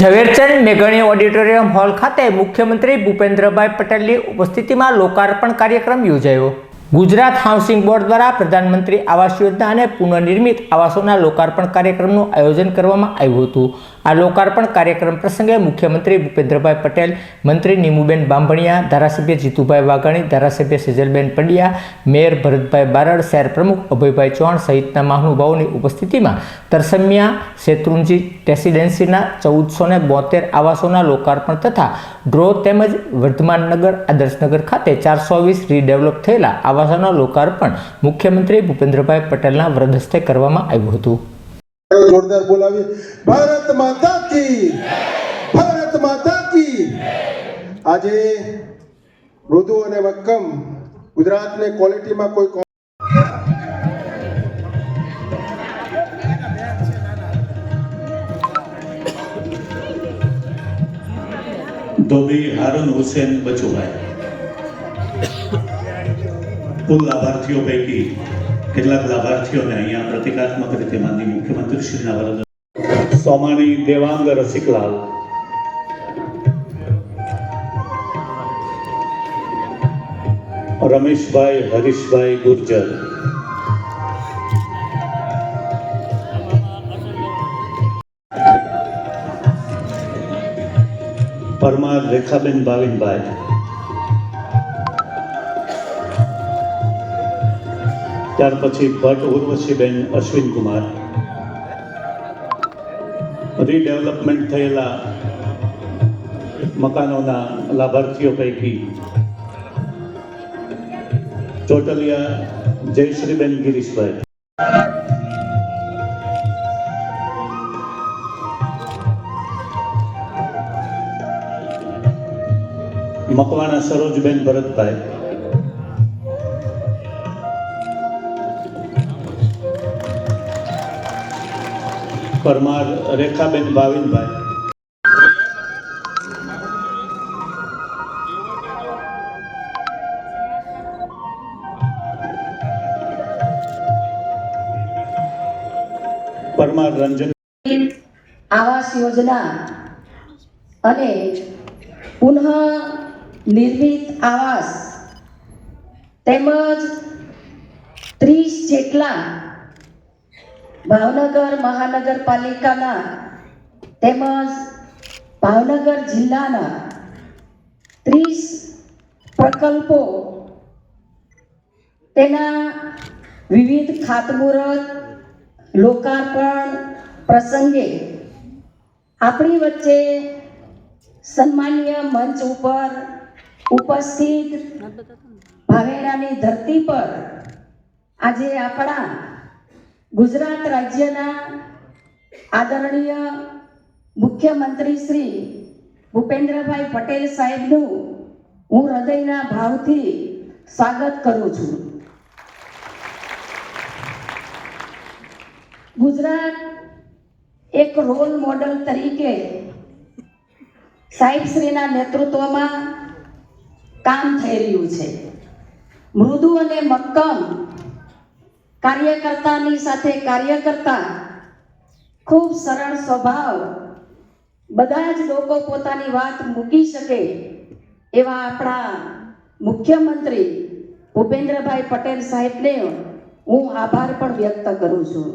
Jhaverchand મેઘણી auditorium hall ખાતે મુખ્યમંત્રી ભૂપેન્દ્રભાઈ પટેલની ઉપસ્થિતિમાં લોકાર્પણ કાર્યક્રમ યોજાયો. ગુજરાત હાઉસિંગ બોર્ડ દ્વારા પ્રધાનમંત્રી આવાસ યોજના અને પુનઃનિર્મિત આવાસોના લોકાર્પણ કાર્યક્રમનું આયોજન કરવામાં આવ્યું હતું. આ લોકાર્પણ કાર્યક્રમ પ્રસંગે મુખ્યમંત્રી ભૂપેન્દ્રભાઈ પટેલ, મંત્રી નીમુબેન બાંભણિયા, ધારાસભ્ય જીતુભાઈ વાઘાણી, ધારાસભ્ય સિજલબેન પંડ્યા, મેયર ભરતભાઈ બારડ, શહેર પ્રમુખ અભયભાઈ ચૌહાણ સહિતના મહાનુભાવોની ઉપસ્થિતિમાં તરસમિયા, શેત્રુંજી રેસિડેન્સીના ચૌદસો ને બોતેર આવાસોના લોકાર્પણ તથા ડ્રો તેમજ વર્ધમાન નગર આદર્શનગર ખાતે ચારસો વીસ રીડેવલપ થયેલા આવાસોના લોકાર્પણ મુખ્યમંત્રી ભૂપેન્દ્રભાઈ પટેલના વરદ હસ્તે કરવામાં આવ્યું હતું. જોરદાર બોલાવી ભારત માતા કી ભારત માતા કી આજે મૃદુ અને મક્કમ ગુજરાતને ક્વોલિટીમાં કોઈ ધોબી હારૂન હુસેન બચુભાઈ. કુલ લાભાર્થીઓ પૈકી કેટલાક લાભાર્થીઓને અહીંયા પ્રતિકાત્મક રીતે માનની મુખ્યમંત્રી શ્રીના વરદ સોમાણી દેવાંગ રસિકલાલ. રમેશભાઈ, હરીશભાઈ ગુર્જર. પરમાર રેખાબેન ભાવિનભાઈ ત્યાર પછી ભટ્ટ ઉર્વશીબેન અશ્વિન કુમાર રીડેવલપમેન્ટ થયેલા મકાનોના લાભાર્થીઓ પૈકી ચોટલિયા જયશ્રીબેન ગિરીશભાઈ. મકવાણા સરોજબેન ભરતભાઈ. પરમાર રેખાબેન ભાવિનભાઈ. પરમાર રંજન. આવાસ યોજના અને પુનઃ નિર્મિત આવાસ તેમજ ત્રીસ જેટલા ભાવનગર મહાનગરપાલિકાના તેમજ ભાવનગર જિલ્લાના ત્રીસ પ્રકલ્પો, તેના વિવિધ ખાતમુહૂર્ત, લોકાર્પણ પ્રસંગે આપણી વચ્ચે સન્માનીય મંચ ઉપર ઉપસ્થિત ભાવેરાની ધરતી પર આજે આપણા ગુજરાત રાજ્યના આદરણીય મુખ્યમંત્રી શ્રી ભૂપેન્દ્રભાઈ પટેલ સાહેબનું હું હૃદયના ભાવથી સ્વાગત કરું છું. ગુજરાત એક રોલ મોડલ તરીકે સાહેબશ્રીના નેતૃત્વમાં કામ થઈ રહ્યું છે. મૃદુ અને મક્કમ કાર્યકર્તાની સાથે કાર્ય કરતા ખૂબ સરળ સ્વભાવ. બધા જ લોકો પોતાની વાત મૂકી શકે એવા આપણા મુખ્યમંત્રી ભૂપેન્દ્રભાઈ પટેલ સાહેબને હું આભાર પણ વ્યક્ત કરું છું.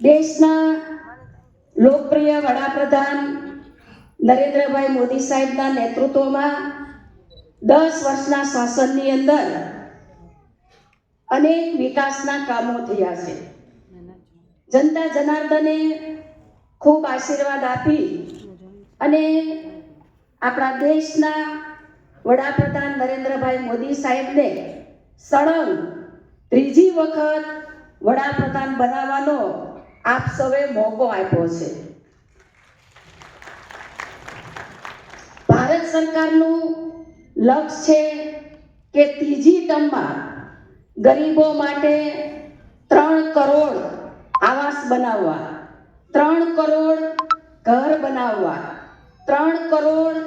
દેશના લોકપ્રિય વડાપ્રધાન નરેન્દ્રભાઈ મોદી સાહેબના નેતૃત્વમાં દસ વર્ષના શાસનની અંદર અનેક વિકાસના કામો થયા છે. જનતા જનાર્દને ખૂબ આશીર્વાદ આપી અને આપણા દેશના વડાપ્રધાન નરેન્દ્રભાઈ મોદી સાહેબને સળંગ ત્રીજી વખત વડાપ્રધાન બનાવવાનો આપ સૌએ મોકો આપ્યો છે. ભારત સરકારનું લક્ષ્ય છે કે ત્રીજી ટર્મમાં ગરીબો માટે ત્રણ કરોડ આવાસ બનાવવા, ત્રણ કરોડ ઘર બનાવવા, ત્રણ કરોડ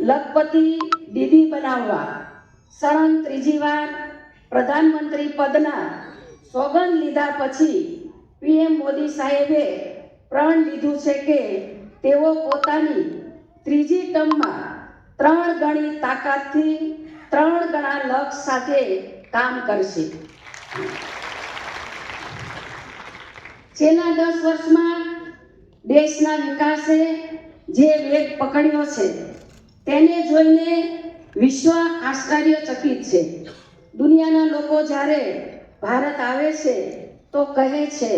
લખપતિ દીદી બનાવવા. સળંગ ત્રીજી વાર પ્રધાનમંત્રી પદના સોગંદ લીધા પછી પીએમ મોદી સાહેબે પ્રણ લીધું છે કે તેઓ પોતાની ત્રીજી ટર્મમાં ત્રણ ગણી તાકાતથી ત્રણ ગણા લક્ષ સાથે કામ કરશે. છેલ્લા દસ વર્ષમાં દેશના વિકાસે જે વેગ પકડ્યો છે, તેને જોઈને વિશ્વ આશ્ચર્યચકિત છે. દુનિયાના લોકો જ્યારે ભારત આવે છે, તો કહે છે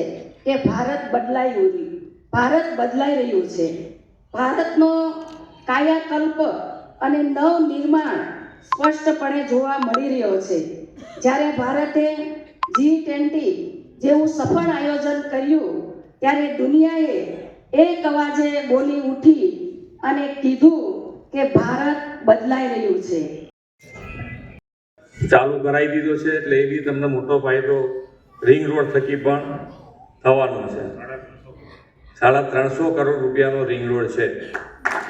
કે ભારત બદલાયું ભારત બદલાઈ રહ્યું છે. ભારતનો કાયાકલ્પ અને નવનિર્માણ સ્પષ્ટપણે જોવા મળી રહ્યો છે. જ્યારે ભારતે જી ટ્વેન્ટી જેવું સફળ આયોજન કર્યું, ત્યારે દુનિયાએ એક અવાજે બોલી ઉઠી અને કીધું કે ભારત બદલાઈ રહ્યું છે. ચાલુ કરાવી દીધો છે એટલે એ બી તમને મોટો ફાયદો રિંગ રોડ થકી પણ થવાનો છે. સાડા ત્રણસો કરોડ રૂપિયાનો રિંગ રોડ છે.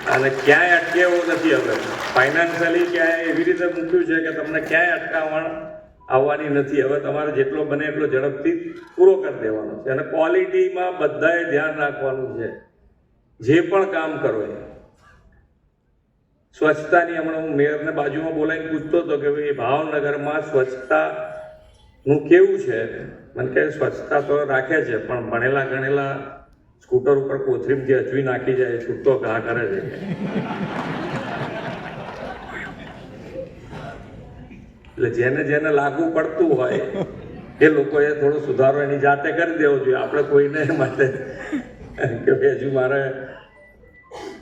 અને ક્યાંય અટકે નથી હવે ફાઇનાન્શિયલી ક્યાંય એવી રીતે મૂક્યું છે કે તમને ક્યાંય અટકાવણ આવવાની નથી. હવે તમારે જેટલો બને એટલો ઝડપથી પૂરો કરી દેવાનો છે. અને ક્વોલિટીમાં બધાએ ધ્યાન રાખવાનું છે. જે પણ કામ કરો એ. સ્વચ્છતાની હમણાં હું મેયરને બાજુમાં બોલાવીને પૂછતો હતો કે ભાઈ, ભાવનગરમાં સ્વચ્છતાનું કેવું છે? મને કહે, સ્વચ્છતા તો રાખે છે, પણ ભણેલા ગણેલા સ્કૂટર ઉપર કોથરીમથી અચવી નાખી જાય છૂટતો ઘા કરે છે. એટલે જેને જેને લાગુ પડતું હોય, એ લોકોએ થોડો સુધારો એની જાતે કરી દેવો જોઈએ. આપણે કોઈને માટે કે હજુ મારે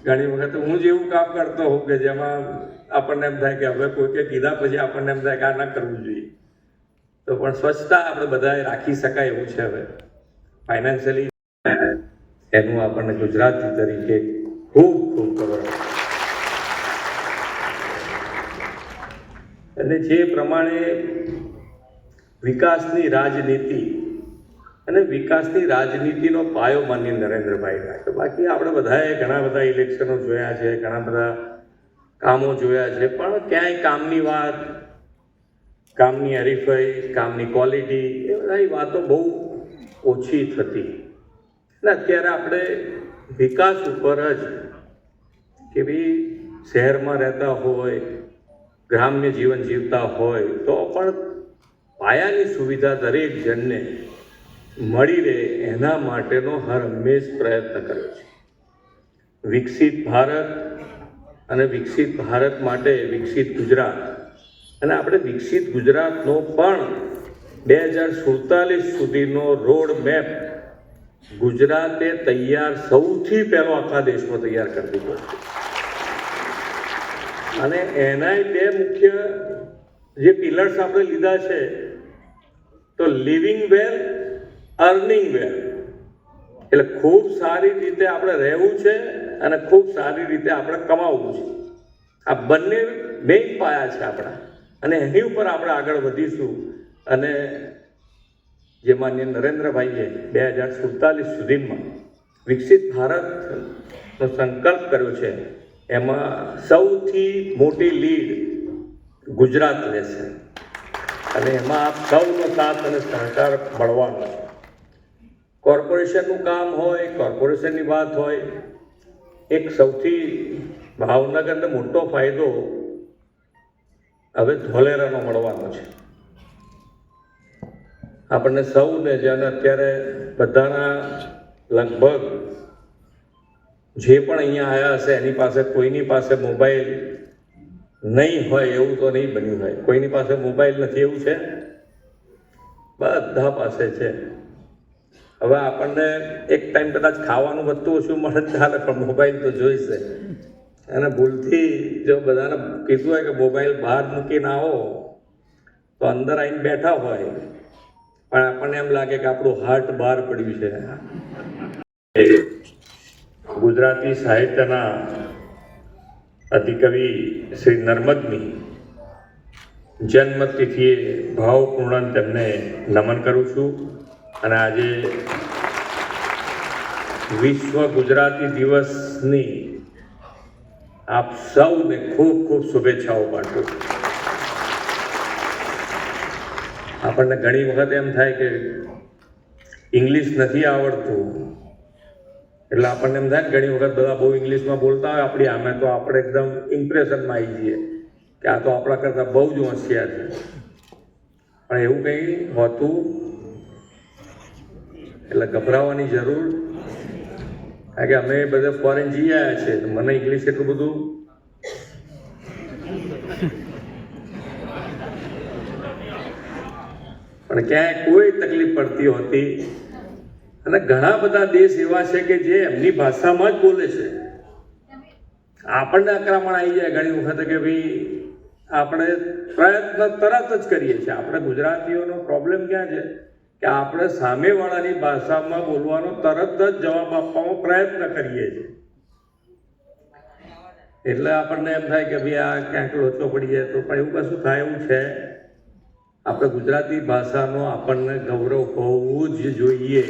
ઘણી વખત હું જ એવું કામ કરતો હોઉં કે જેમાં આપણને એમ થાય કે હવે કોઈ કે કીધા પછી આપણને એમ થાય કે આ ના કરવું જોઈએ. તો પણ સ્વચ્છતા આપણે બધાએ રાખી શકાય એવું છે હવે. ફાઇનાન્શિયલી એનું આપણને ગુજરાતી તરીકે ખૂબ ખૂબ ખબર અને જે પ્રમાણે વિકાસની રાજનીતિ અને વિકાસની રાજનીતિનો પાયો માન્ય નરેન્દ્રભાઈ નાખ્યો બાકી આપણે બધાએ ઘણા બધા ઇલેક્શનો જોયા છે, ઘણા બધા કામો જોયા છે, પણ ક્યાંય કામની વાત, કામની હરીફાઈ, કામની ક્વોલિટી, એ બધી વાતો બહુ ઓછી થતી. અને અત્યારે આપણે વિકાસ ઉપર જ કે ભાઈ શહેરમાં રહેતા હોય, ગ્રામ્ય જીવન જીવતા હોય, તો પણ પાયાની સુવિધા દરેક જણને મળી રહે એના માટેનો હર હંમેશ પ્રયત્ન કર્યો છે. વિકસિત ભારત અને વિકસિત ભારત માટે વિકસિત ગુજરાત. અને આપણે વિકસિત ગુજરાતનો પણ બે હજાર સુડતાલીસ સુધીનો રોડ મેપ ગુજરાતે તૈયાર સૌથી પહેલો આખા દેશમાં તૈયાર કરી દીધો અને એનાય બે મુખ્ય જે પિલર્સ આપણે લીધા છે, તો લિવિંગ વેલ અર્નિંગ વેલ એટલે ખૂબ સારી રીતે આપણે રહેવું છે અને ખૂબ સારી રીતે આપણે કમાવવું છે. આ બંને મેઇન પાયા છે આપણા. અને એની ઉપર આપણે આગળ વધીશું અને જે નરેન્દ્રભાઈએ બે હજાર સુડતાલીસ સુધીમાં વિકસિત ભારતનો સંકલ્પ કર્યો છે. એમાં સૌથી મોટી લીડ ગુજરાત લેશે અને એમાં આપ સૌનો સાથ અને સહકાર મળવાનો છે. કોર્પોરેશનનું કામ હોય, કોર્પોરેશનની વાત હોય, એક સૌથી ભાવનગરને મોટો ફાયદો હવે ધોલેરાનો મળવાનો છે. આપણને સૌને જેને અત્યારે બધાના લગભગ જે પણ અહીંયા આવ્યા હશે, એની પાસે કોઈની પાસે મોબાઈલ નહીં હોય એવું તો નહીં બન્યું હોય. કોઈની પાસે મોબાઈલ નથી એવું છે? બધા પાસે છે. હવે આપણને એક ટાઈમ કદાચ ખાવાનું બધું ઓછું મળે ચાલે પણ મોબાઈલ તો જોઈશે. અને ભૂલથી જો બધાને કીધું હોય કે મોબાઈલ બહાર મૂકીને આવો, તો અંદર આવીને બેઠા હોય પણ આપણને એમ લાગે કે આપણું હાર્ટ બહાર પડ્યું છે. ગુજરાતી સાહિત્યના અધિકવિ શ્રી નર્મદની જન્મતિથિએ ભાવપૂર્ણ તેમને નમન કરું છું અને આજે વિશ્વ ગુજરાતી દિવસની આપ સૌને ખૂબ ખૂબ શુભેચ્છાઓ પાઠવું છું. આપણને ઘણી વખત એમ થાય કે ઇંગ્લિશ નથી આવડતું. એટલે આપણને એમ થાય ને ઘણી વખત બધા બહુ ઇંગ્લિશમાં બોલતા હોય, આપણી આમે તો આપણે એકદમ ઇમ્પ્રેશનમાં આવી જઈએ કે આ તો આપણા કરતાં બહુ જ હોશિયાર છે. પણ એવું કંઈ હોતું એટલે ગભરાવાની જરૂર. કારણ કે અમે બધા ફોરેન જઈ આવ્યા છે મને ઇંગ્લિશ એટલું બધું પણ ક્યાંય કોઈ તકલીફ પડતી હોતી. અને ઘણા બધા દેશ એવા છે કે જે એમની ભાષામાં જ બોલે છે. આપણને આક્રમણ આવી જાય ઘણી વખત કે ભાઈ આપણે પ્રયત્ન તરત જ કરીએ છીએ. આપણે ગુજરાતીઓનો પ્રોબ્લેમ ક્યાં છે? કે આપણે સામેવાળાની ભાષામાં બોલવાનો તરત જ જવાબ આપવાનો પ્રયત્ન કરીએ છીએ. એટલે આપણને એમ થાય કે ભાઈ આ ક્યાંક લોચો પડી જાય તો પણ એવું કશું થાય એવું છે? આપણે ગુજરાતી ભાષાનો આપણને ગૌરવ હોવું જ જોઈએ.